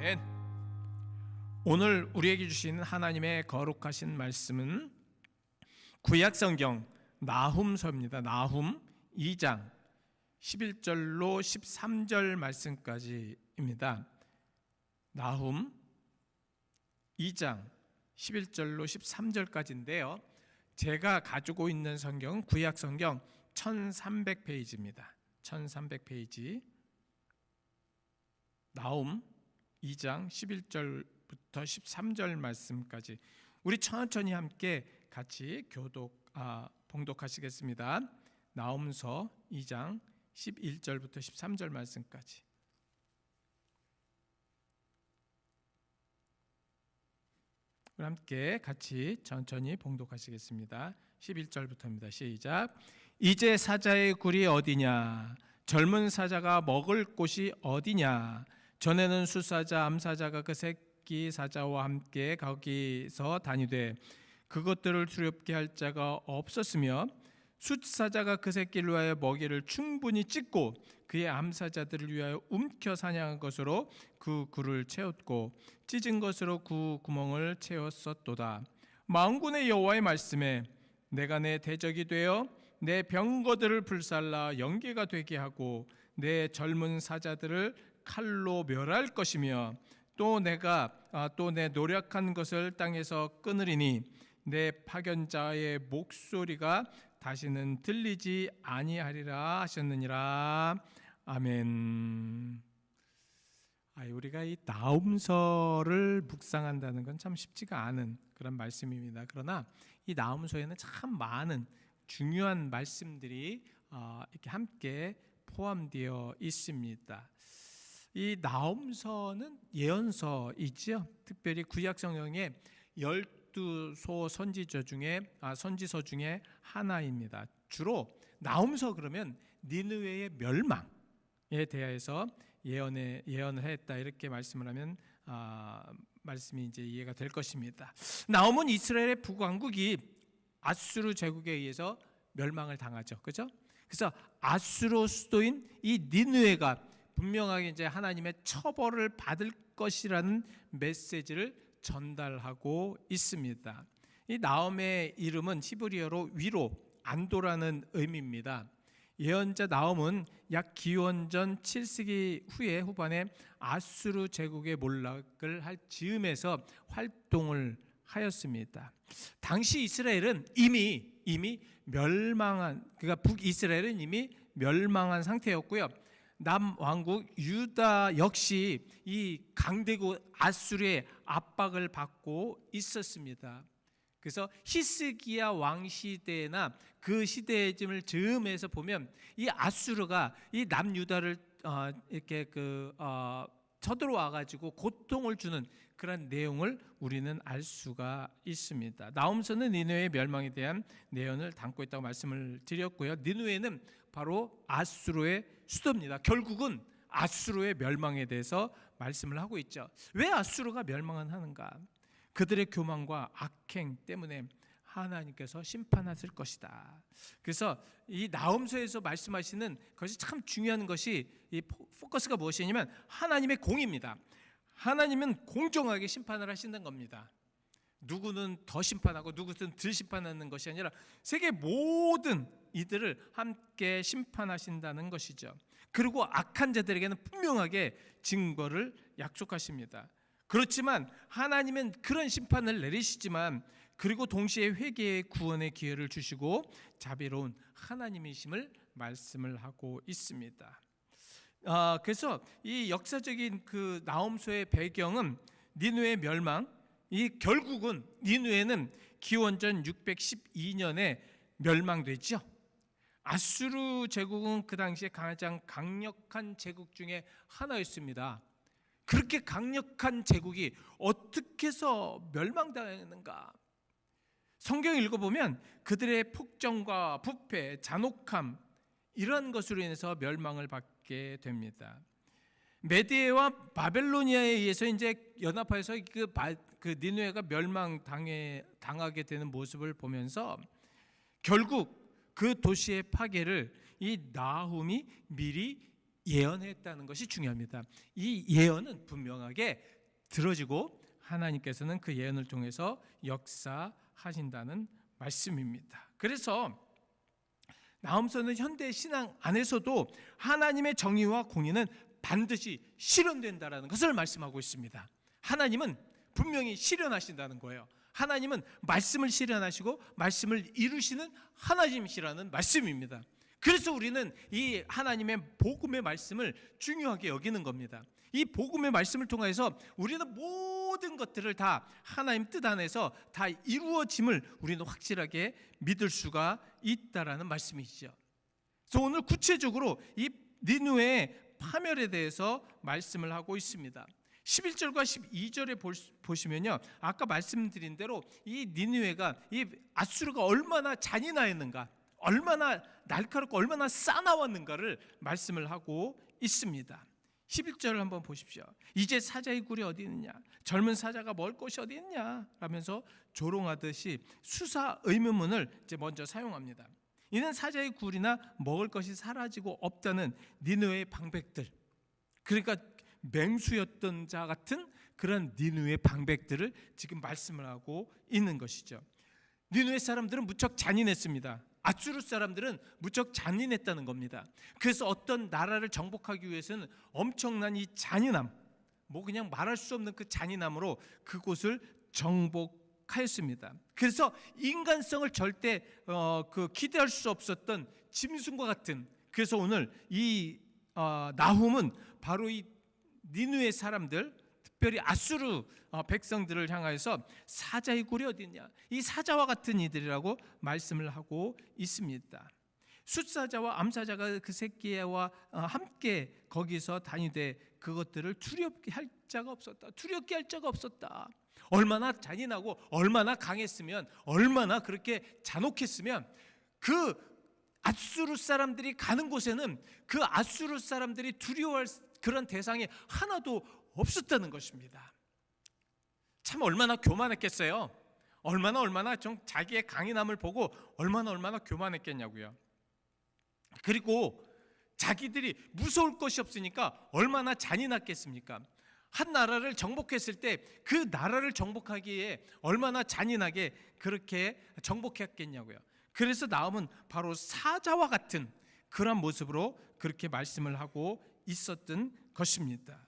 아멘. 오늘 우리에게 주신 하나님의 거룩하신 말씀은 구약 성경 나훔서입니다. 나훔 2장 11절로 13절 말씀까지입니다. 나훔 2장 11절로 13절까지인데요. 제가 가지고 있는 성경은 구약 성경 1300페이지입니다. 1300페이지. 나움 2장 11절부터 13절 말씀까지 우리 천천히 함께 같이 교독 아, 봉독하시겠습니다. 나움서 2장 11절부터 13절 말씀까지. 함께 같이 천천히 봉독하시겠습니다. 11절부터입니다. 시작. 이제 사자의 굴이 어디냐? 젊은 사자가 먹을 곳이 어디냐? 전에는 수사자, 암사자가 그 새끼 사자와 함께 거기서 다니되 그것들을 두렵게 할 자가 없었으며 숫사자가 그 새끼를 위하여 먹이를 충분히 찢고 그의 암사자들을 위하여 움켜 사냥한 것으로 그 굴을 채웠고 찢은 것으로 그 구멍을 채웠었도다. 망군의 여호와의 말씀에 내가 내 대적이 되어 내 병거들을 불살라 연계가 되게 하고 내 젊은 사자들을 칼로 멸할 것이며 또 내가 아, 또내 노력한 것을 땅에서 끊으리니 내 파견자의 목소리가 다시는 들리지 아니하리라 하셨느니라 아멘. 아, 우리가 이 나움서를 묵상한다는 건 참 쉽지가 않은 그런 말씀입니다. 그러나 이 나움서에는 참 많은 중요한 말씀들이 어, 이렇게 함께 포함되어 있습니다. 이 나움서는 예언서이지요. 특별히 구약 성경의 12소 선지서 중에 아, 선지서 중에 하나입니다. 주로 나움서 그러면 니느웨의 멸망에 대해서 예언에 예언을 했다 이렇게 말씀을 하면 아, 말씀이 이제 이해가 될 것입니다. 나움은 이스라엘의 북왕국이 아수르 제국에 의해서 멸망을 당하죠. 그죠? 그래서 아수르 수도인 이 니느웨가 분명하게 이제 하나님의 처벌을 받을 것이라는 메시지를 전달하고 있습니다. 이 나움의 이름은 히브리어로 위로, 안도라는 의미입니다. 예언자 나움은 약 기원전 7세기 후에 후반에 아수르 제국의 몰락을 할 즈음에서 활동을 하였습니다. 당시 이스라엘은 이미 이미 멸망한 그러니까 북이스라엘은 이미 멸망한 상태였고요. 남왕국 유다 역시 이 강대국 아수르의 압박을 받고 있었습니다. 그래서 히스기야 왕 시대나 그 시대의 점을 즈음해서 보면 이 아수르가 이 남유다를 어, 이렇게 그 어, 쳐들어와 가지고 고통을 주는 그런 내용을 우리는 알 수가 있습니다. 나움서는 니누의 멸망에 대한 내용을 담고 있다고 말씀을 드렸고요. 니누에는 바로 아수르의 수도입니다. 결국은 아수르의 멸망에 대해서 말씀을 하고 있죠. 왜 아수르가 멸망하는가? 그들의 교만과 악행 때문에 하나님께서 심판하실 것이다. 그래서 이 나움서에서 말씀하시는 것이 참 중요한 것이 이 포커스가 무엇이냐면 하나님의 공입니다. 하나님은 공정하게 심판을 하신다는 겁니다. 누구는 더 심판하고 누구는 덜 심판하는 것이 아니라 세계 모든 이들을 함께 심판하신다는 것이죠. 그리고 악한 자들에게는 분명하게 증거를 약속하십니다. 그렇지만 하나님은 그런 심판을 내리시지만 그리고 동시에 회개의 구원의 기회를 주시고 자비로운 하나님이심을 말씀을 하고 있습니다. 아, 그래서 이 역사적인 그 나움서의 배경은 니누의 멸망, 이 결국은 니누에는 기원전 612년에 멸망되죠. 아수르 제국은 그 당시에 가장 강력한 제국 중에 하나였습니다. 그렇게 강력한 제국이 어떻게 해서 멸망당했는가? 성경 읽어보면 그들의 폭정과 부패, 잔혹함 이런 것으로 인해서 멸망을 받게 됩니다. 메디에와 바벨로니아에 의해서 이제 연합해서 그, 그 니누에가 멸망 당해 당하게 되는 모습을 보면서 결국 그 도시의 파괴를 이 나훔이 미리 예언했다는 것이 중요합니다. 이 예언은 분명하게 들어지고 하나님께서는 그 예언을 통해서 역사하신다는 말씀입니다. 그래서 나음서는 현대 신앙 안에서도 하나님의 정의와 공의는 반드시 실현된다라는 것을 말씀하고 있습니다. 하나님은 분명히 실현하신다는 거예요. 하나님은 말씀을 실현하시고 말씀을 이루시는 하나님이시라는 말씀입니다. 그래서 우리는 이 하나님의 복음의 말씀을 중요하게 여기는 겁니다. 이 복음의 말씀을 통해서 우리는 모든 것들을 다 하나님 뜻 안에서 다 이루어짐을 우리는 확실하게 믿을 수가 있다라는 말씀이죠. 그래서 오늘 구체적으로 이 니누의 파멸에 대해서 말씀을 하고 있습니다. 11절과 12절에 보시면요. 아까 말씀드린 대로 이 니누에가 이 아수르가 얼마나 잔인하였는가, 얼마나 날카롭고 얼마나 싸나웠는가를 말씀을 하고 있습니다. 11절을 한번 보십시오. 이제 사자의 굴이 어디 있느냐? 젊은 사자가 멀 곳이 어디 있냐? 라면서 조롱하듯이 수사 의문문을 이제 먼저 사용합니다. 이는 사자의 굴이나 먹을 것이 사라지고 없다는 니누의 방백들. 그러니까 맹수였던 자 같은 그런 니누의 방백들을 지금 말씀을 하고 있는 것이죠. 니누의 사람들은 무척 잔인했습니다. 아수르 사람들은 무척 잔인했다는 겁니다. 그래서 어떤 나라를 정복하기 위해서는 엄청난 이 잔인함, 뭐 그냥 말할 수 없는 그 잔인함으로 그곳을 정복하였습니다. 그래서 인간성을 절대 어, 그 기대할 수 없었던 짐승과 같은 그래서 오늘 이 어, 나훔은 바로 이 니누의 사람들 특별히 아수르 어, 백성들을 향하여서 사자의 굴이 어디 있냐? 이 사자와 같은 이들이라고 말씀을 하고 있습니다. 숫사자와 암사자가 그 새끼와 어, 함께 거기서 다니되 그것들을 두렵게 할 자가 없었다. 두렵게 할 자가 없었다. 얼마나 잔인하고 얼마나 강했으면 얼마나 그렇게 잔혹했으면 그 아수르 사람들이 가는 곳에는 그 아수르 사람들이 두려워할 그런 대상이 하나도 없었다는 것입니다. 참 얼마나 교만했겠어요. 얼마나 얼마나 좀 자기의 강인함을 보고 얼마나 얼마나 교만했겠냐고요. 그리고 자기들이 무서울 것이 없으니까 얼마나 잔인했겠습니까? 한 나라를 정복했을 때 그 나라를 정복하기에 얼마나 잔인하게 그렇게 정복했겠냐고요. 그래서 나음은 바로 사자와 같은 그런 모습으로 그렇게 말씀을 하고 있었던 것입니다.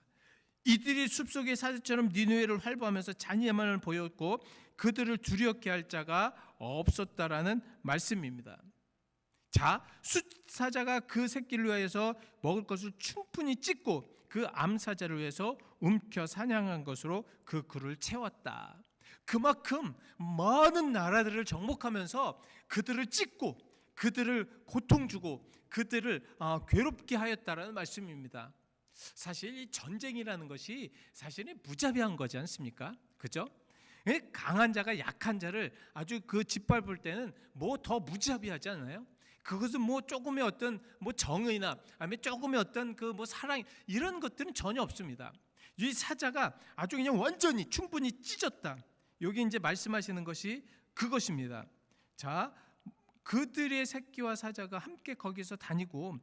이들이 숲속의 사자처럼 니누에를 활보하면서 잔인함을 보였고 그들을 두렵게 할 자가 없었다라는 말씀입니다. 자, 숫사자가 그 새끼를 위하여서 먹을 것을 충분히 찢고 그 암사자를 위해서 움켜 사냥한 것으로 그 굴을 채웠다. 그만큼 많은 나라들을 정복하면서 그들을 찢고 그들을 고통 주고 그들을 어, 괴롭게 하였다라는 말씀입니다. 사실 이 전쟁이라는 것이 사실은 무자비한 거지 않습니까? 그죠? 강한 자가 약한 자를 아주 그 짓밟을 때는 뭐 더 무자비하지 않아요? 그것은 뭐 조금의 어떤 뭐 정의나 아니면 조금의 어떤 그 뭐 사랑 이런 것들은 전혀 없습니다. 이 사자가 아주 그냥 완전히 충분히 찢었다. 여기 이제 말씀하시는 것이 그것입니다. 자, 그들의 새끼와 사자가 함께 거기서 다니고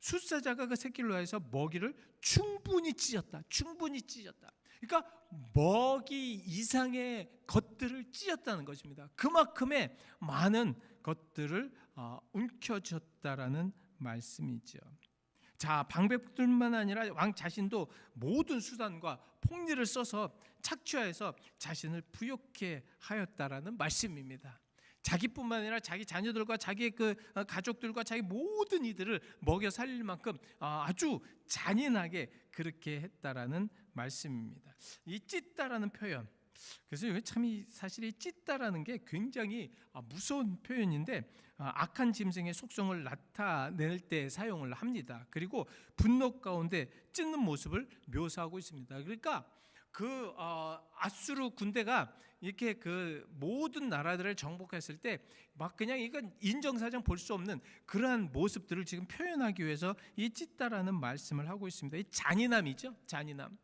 숫사자가 그 새끼를 위해서 먹이를 충분히 찢었다. 충분히 찢었다. 그러니까 먹이 이상의 것들을 찢었다는 것입니다. 그만큼의 많은 것들을 어, 움켜쥐었다라는 말씀이죠. 자, 방백들만 아니라 왕 자신도 모든 수단과 폭리를 써서 착취하여서 자신을 부욕해 하였다라는 말씀입니다. 자기뿐만 아니라 자기 자녀들과 자기의 그 어, 가족들과 자기 모든 이들을 먹여 살릴 만큼 어, 아주 잔인하게 그렇게 했다라는 말씀입니다. 이 찢다라는 표현. 그래서 참 사실 이 찢다라는 게 굉장히 아, 무서운 표현인데 어, 악한 짐승의 속성을 나타낼 때 사용을 합니다. 그리고 분노 가운데 찢는 모습을 묘사하고 있습니다. 그러니까 그 아수르 군대가 이렇게 그 모든 나라들을 정복했을 때 막 그냥 이건 인정사정 볼 수 없는 그러한 모습들을 지금 표현하기 위해서 이 찢다라는 말씀을 하고 있습니다. 이 잔인함이죠. 잔인함.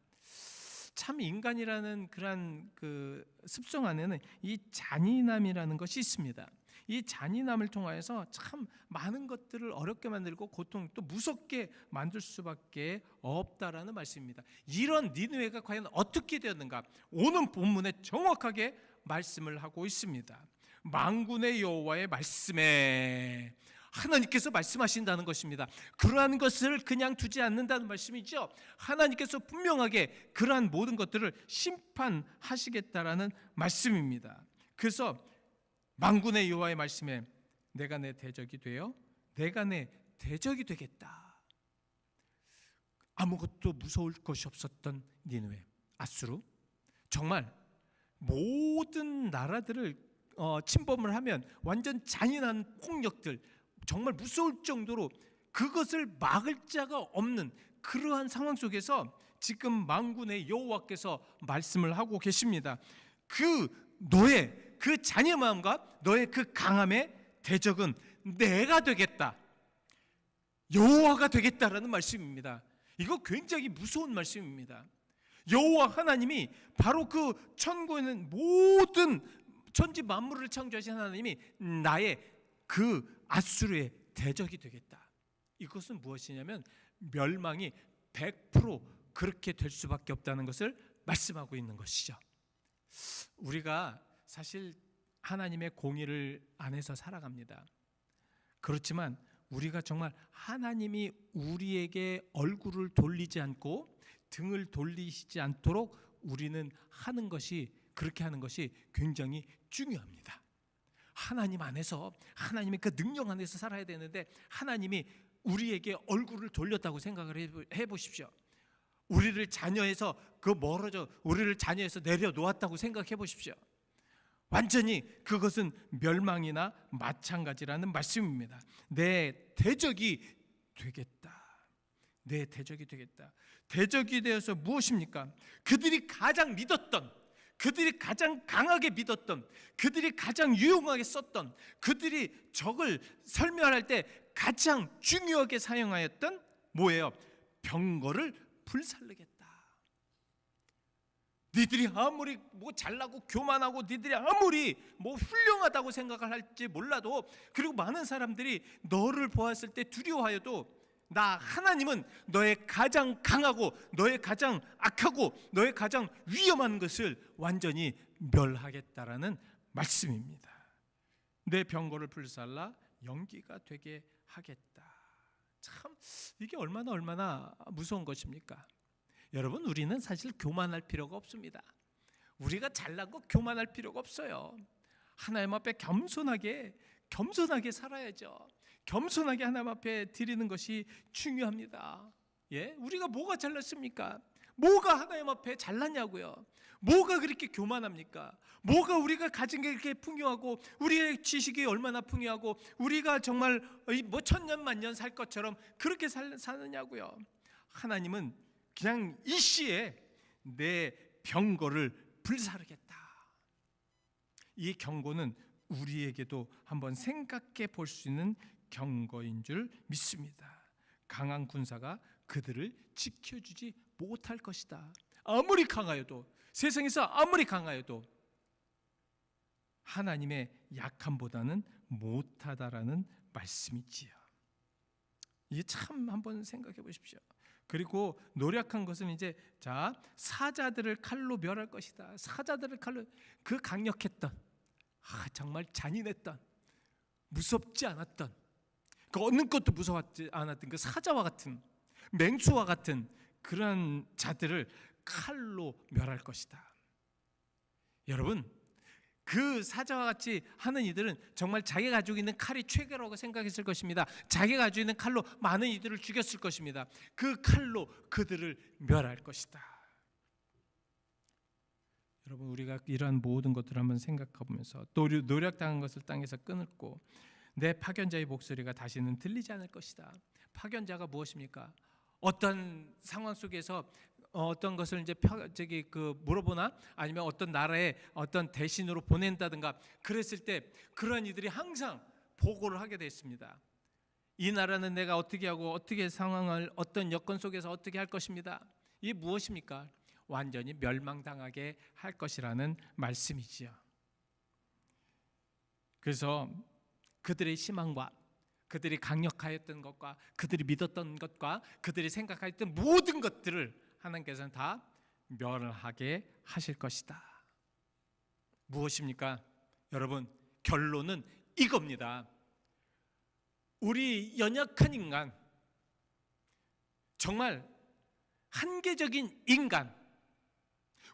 참 인간이라는 그러한 그 습성 안에는 이 잔인함이라는 것이 있습니다. 이 잔인함을 통하여서 참 많은 것들을 어렵게 만들고 고통 또 무섭게 만들 수밖에 없다라는 말씀입니다. 이런 니느웨가 과연 어떻게 되었는가? 오는 본문에 정확하게 말씀을 하고 있습니다. 망군의 여호와의 말씀에 하나님께서 말씀하신다는 것입니다. 그러한 것을 그냥 두지 않는다는 말씀이죠. 하나님께서 분명하게 그러한 모든 것들을 심판하시겠다라는 말씀입니다. 그래서 망군의 여호와의 말씀에 내가 내 대적이 되어 내가 내 대적이 되겠다. 아무것도 무서울 것이 없었던 니느웨 아수르 정말 모든 나라들을 어, 침범을 하면 완전 잔인한 폭력들 정말 무서울 정도로 그것을 막을 자가 없는 그러한 상황 속에서 지금 망군의 여호와께서 말씀을 하고 계십니다. 그 너의 그 잔인한 마음과 너의 그 강함의 대적은 내가 되겠다. 여호와가 되겠다라는 말씀입니다. 이거 굉장히 무서운 말씀입니다. 여호와 하나님이 바로 그 천국에 있는 모든 천지 만물을 창조하신 하나님이 나의 그 아수르의 대적이 되겠다. 이것은 무엇이냐면 멸망이 100% 그렇게 될 수밖에 없다는 것을 말씀하고 있는 것이죠. 우리가 사실 하나님의 공의를 안에서 살아갑니다. 그렇지만 우리가 정말 하나님이 우리에게 얼굴을 돌리지 않고 등을 돌리시지 않도록 우리는 하는 것이 그렇게 하는 것이 굉장히 중요합니다. 하나님 안에서 하나님의 그 능력 안에서 살아야 되는데 하나님이 우리에게 얼굴을 돌렸다고 생각을 해 보십시오. 우리를 자녀에서 그 멀어져 우리를 자녀에서 내려 놓았다고 생각해 보십시오. 완전히 그것은 멸망이나 마찬가지라는 말씀입니다. 내 대적이 되겠다. 내 대적이 되겠다. 대적이 되어서 무엇입니까? 그들이 가장 믿었던 그들이 가장 강하게 믿었던 그들이 가장 유용하게 썼던 그들이 적을 설명할 때 가장 중요하게 사용하였던 뭐예요? 병거를 불살르겠다. 니들이 아무리 뭐 잘나고 교만하고 니들이 아무리 뭐 훌륭하다고 생각을 할지 몰라도 그리고 많은 사람들이 너를 보았을 때 두려워하여도 나 하나님은 너의 가장 강하고 너의 가장 악하고 너의 가장 위험한 것을 완전히 멸하겠다라는 말씀입니다. 내 병거를 불살라 연기가 되게 하겠다. 참 이게 얼마나 얼마나 무서운 것입니까? 여러분 우리는 사실 교만할 필요가 없습니다. 우리가 잘나고 교만할 필요가 없어요. 하나님 앞에 겸손하게 겸손하게 살아야죠. 겸손하게 하나님 앞에 드리는 것이 중요합니다. 예? 우리가 뭐가 잘났습니까? 뭐가 하나님 앞에 잘났냐고요? 뭐가 그렇게 교만합니까? 뭐가 우리가 가진 게 이렇게 풍요하고 우리의 지식이 얼마나 풍요하고 우리가 정말 뭐 천년 만년 살 것처럼 그렇게 살, 사느냐고요? 하나님은 그냥 이 시에 내 병거를 불사르겠다. 이 경고는 우리에게도 한번 생각해 볼 수 있는 경고인 줄 믿습니다. 강한 군사가 그들을 지켜주지 못할 것이다. 아무리 강하여도 세상에서 아무리 강하여도 하나님의 약함보다는 못하다라는 말씀이지요. 이게 참 한번 생각해 보십시오. 그리고 노력한 것은 이제 자 사자들을 칼로 멸할 것이다. 사자들을 칼로 그 강력했던 아, 정말 잔인했던 무섭지 않았던 그 어느 것도 무서웠지 않았던 그 사자와 같은 맹수와 같은 그런 자들을 칼로 멸할 것이다. 여러분 그 사자와 같이 하는 이들은 정말 자기가 가지고 있는 칼이 최고라고 생각했을 것입니다. 자기가 가지고 있는 칼로 많은 이들을 죽였을 것입니다. 그 칼로 그들을 멸할 것이다. 여러분 우리가 이러한 모든 것들을 한번 생각해 보면서 노력당한 것을 땅에서 끊고 내 파견자의 목소리가 다시는 들리지 않을 것이다. 파견자가 무엇입니까? 어떤 상황 속에서 어떤 것을 이제 저기 그 물어보나 아니면 어떤 나라에 어떤 대신으로 보낸다든가 그랬을 때 그런 이들이 항상 보고를 하게 됐습니다. 이 나라는 내가 어떻게 하고 어떻게 상황을 어떤 여건 속에서 어떻게 할 것입니다. 이게 무엇입니까? 완전히 멸망당하게 할 것이라는 말씀이지요. 그래서 그들의 희망과 그들이 강력하였던 것과 그들이 믿었던 것과 그들이 생각했던 모든 것들을 하나님께서는 다 멸하게 하실 것이다. 무엇입니까? 여러분, 결론은 이겁니다. 우리 연약한 인간, 정말 한계적인 인간,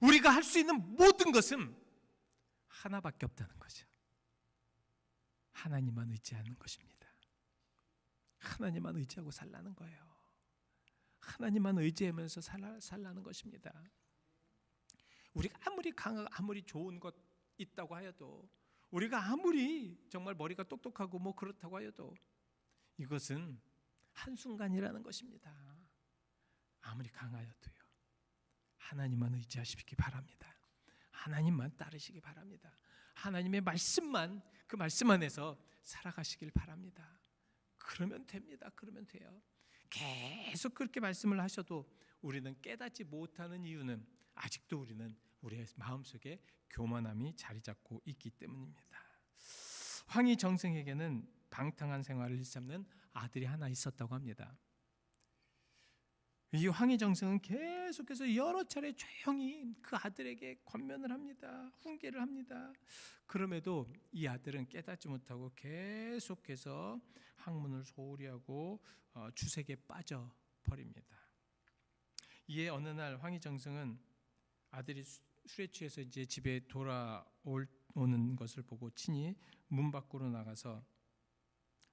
우리가 할 수 있는 모든 것은 하나밖에 없다는 거죠. 하나님만 의지하는 것입니다. 하나님만 의지하고 살라는 거예요. 하나님만 의지하면서 살라, 살라는 것입니다. 우리가 아무리 강하고 아무리 좋은 것 있다고 하여도 우리가 아무리 정말 머리가 똑똑하고 뭐 그렇다고 하여도 이것은 한순간이라는 것입니다. 아무리 강하여도요. 하나님만 의지하시기 바랍니다. 하나님만 따르시기 바랍니다. 하나님의 말씀만 그 말씀 안에서 살아가시길 바랍니다. 그러면 됩니다. 그러면 돼요. 계속 그렇게 말씀을 하셔도 우리는 깨닫지 못하는 이유는 아직도 우리는 우리의 마음속에 교만함이 자리 잡고 있기 때문입니다. 황희 정승에게는 방탕한 생활을 일삼는 아들이 하나 있었다고 합니다. 이 황희 정승은 계속해서 여러 차례 조용히 그 아들에게 권면을 합니다. 훈계를 합니다. 그럼에도 이 아들은 깨닫지 못하고 계속해서 학문을 소홀히 하고 어, 주색에 빠져 버립니다. 이에 어느 날 황희 정승은 아들이 술에 취해서 이제 집에 돌아오는 것을 보고 친히 문 밖으로 나가서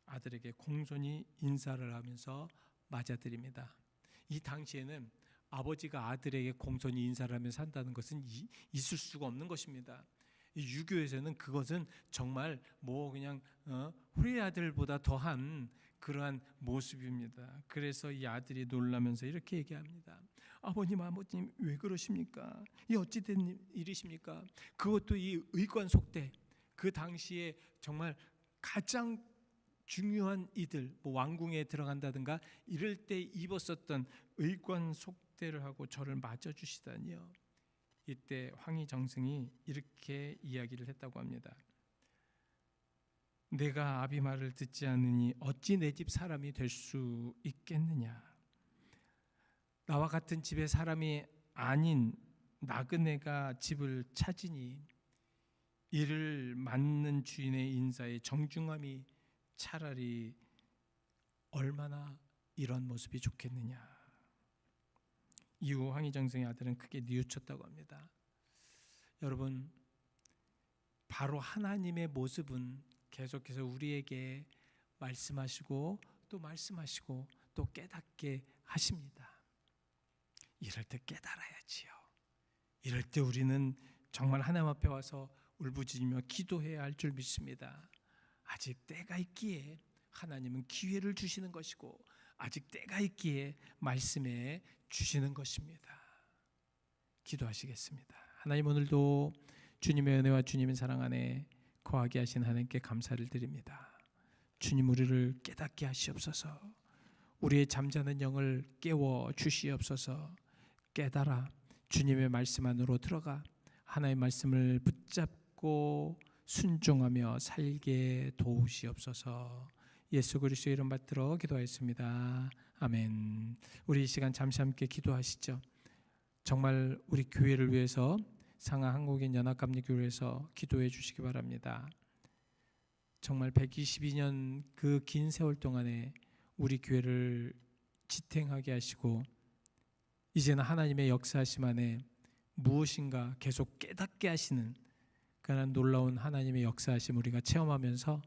아들에게 공손히 인사를 하면서 맞아드립니다. 이 당시에는 아버지가 아들에게 공손히 인사를 하며 산다는 것은 이, 있을 수가 없는 것입니다. 유교에서는 그것은 정말 뭐 그냥 어, 후리 아들보다 더한 그러한 모습입니다. 그래서 이 아들이 놀라면서 이렇게 얘기합니다. 아버님, 아버님 왜 그러십니까? 이 어찌된 일이십니까? 그것도 이 의관 속대 그 당시에 정말 가장 중요한 이들, 뭐 왕궁에 들어간다든가 이럴 때 입었었던 의관 속대를 하고 저를 맞아 주시다니요. 이때 황희 정승이 이렇게 이야기를 했다고 합니다. 내가 아비 말을 듣지 않으니 어찌 내 집 사람이 될 수 있겠느냐? 나와 같은 집의 사람이 아닌 나그네가 집을 찾으니 이를 맡는 주인의 인사에 정중함이 차라리 얼마나 이런 모습이 좋겠느냐. 이후 황희정승의 아들은 크게 뉘우쳤다고 합니다. 여러분 바로 하나님의 모습은 계속해서 우리에게 말씀하시고 또 말씀하시고 또 깨닫게 하십니다. 이럴 때 깨달아야지요. 이럴 때 우리는 정말 하나님 앞에 와서 울부짖으며 기도해야 할 줄 믿습니다. 아직 때가 있기에 하나님은 기회를 주시는 것이고 아직 때가 있기에 말씀에 주시는 것입니다. 기도하시겠습니다. 하나님 오늘도 주님의 은혜와 주님의 사랑 안에 거하게 하신 하나님께 감사를 드립니다. 주님 우리를 깨닫게 하시옵소서. 우리의 잠자는 영을 깨워 주시옵소서. 깨달아 주님의 말씀 안으로 들어가 하나의 말씀을 붙잡고 순종하며 살게 도우시옵소서. 예수 그리스도의 이름 받들어 기도하였습니다. 아멘. 우리 이 시간 잠시 함께 기도하시죠. 정말 우리 교회를 위해서 상하 한국인 연합감리교회에서 기도해 주시기 바랍니다. 정말 122년 그 긴 세월 동안에 우리 교회를 지탱하게 하시고 이제는 하나님의 역사하심 안에 무엇인가 계속 깨닫게 하시는 그런 놀라운 하나님의 역사하심 우리가 체험하면서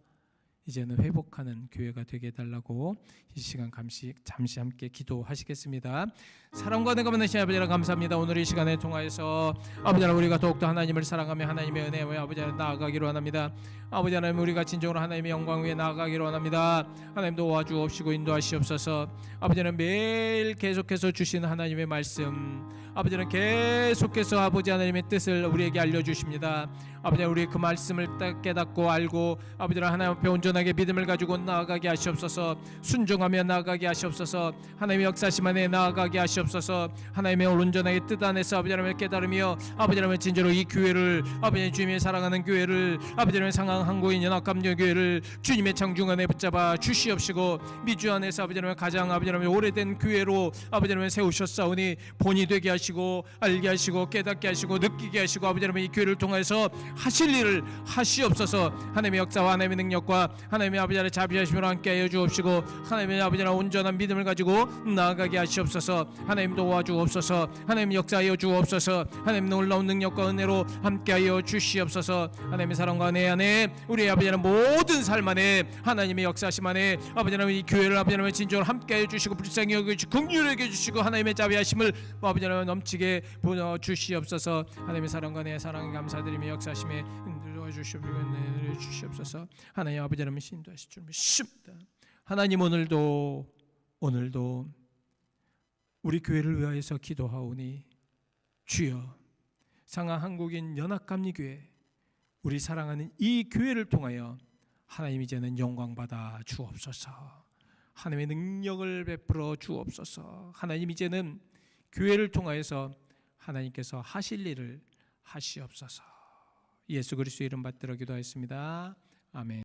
이제는 회복하는 교회가 되게 해달라고 이 시간 잠시, 잠시 함께 기도하시겠습니다. 사랑과 내가 만나신 아버지라 감사합니다. 오늘 이 시간에 통하여서 아버지 하나님 우리가 더욱더 하나님을 사랑하며 하나님의 은혜와 아버지 하나님 나아가기로 원합니다. 아버지 하나님 우리가 진정으로 하나님의 영광 위에 나아가기로 원합니다. 하나님 도와주옵시고 인도하시옵소서 아버지 하나님 매일 계속해서 주시는 하나님의 말씀 아버지는 계속해서 아버지 하나님의 뜻을 우리에게 알려주십니다. 아버지 우리 그 말씀을 딱 깨닫고 알고 아버지는 하나님 앞에 온전하게 믿음을 가지고 나아가게 하시옵소서. 순종하며 나아가게 하시옵소서. 하나님의 역사심 안에 나아가게 하시옵소서. 하나님의 온전하게 뜻 안에서 아버지 하나님의 깨달으며 아버지 하나님의 진짜로 이 교회를 아버지 주님의 사랑하는 교회를 아버지 하나님의 상황 한국인 연합감정 교회를 주님의 창중 안에 붙잡아 주시옵시고 미주 안에서 아버지 하나님의 가장 아버지 하나님의 오래된 교회로 아버지 하나님의 세우셨사오니 본이 되게 하시 고 알게 하시고 깨닫게 하시고 느끼게 하시고 아버지 하나님의 이 교회를 통해서 하실 일을 하시옵소서. 하나님의 역사와 하나님의 능력과 하나님의 아버지 하나님의 자비하심으로 함께 하여 주옵시고 하나님의 아버지 하나님 온전한 믿음을 가지고 나아가게 하시옵소서. 하나님 도와주옵소서. 하나님 역사하여 주옵소서. 하나님 놀라운 능력과 은혜로 함께하여 주시옵소서. 하나님의 사랑과 은혜 안에 우리 아버지 하나님 모든 삶 안에 하나님의 역사심 안에 아버지 하나님 이 교회를 아버지 하나님 진정으로 함께하여 주시고 불쌍히 여겨 주시고 긍휼하게 주시고 하나님의 자비하심을 아버지 하나님 넘치게 부어 주시옵소서 하나님의 사랑과 내 사랑에 감사드리며 역사심에 인도해 은혜를 주시옵소서 하나님 아버지 하나님 신도하실 줄 믿습니다 하나님 오늘도 오늘도 우리 교회를 위하여서 기도하오니 주여 상하 한국인 연합감리교회 우리 사랑하는 이 교회를 통하여 하나님 이제는 영광 받아 주옵소서. 하나님의 능력을 베풀어 주옵소서. 하나님 이제는 교회를 통하여서 하나님께서 하실 일을 하시옵소서. 예수 그리스도 이름 받들어 기도하였습니다. 아멘.